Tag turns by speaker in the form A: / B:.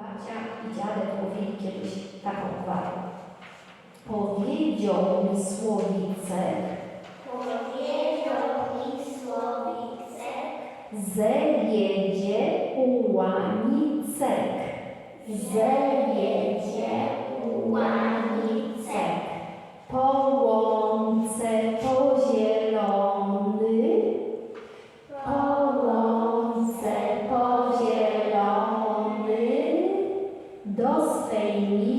A: babcia i dziadek mówili kiedyś taką gwarę. Powiedział mi słowicek,
B: Powiedział mi słowicek,
A: że jedzie ułanicek.
B: że
A: Dostejný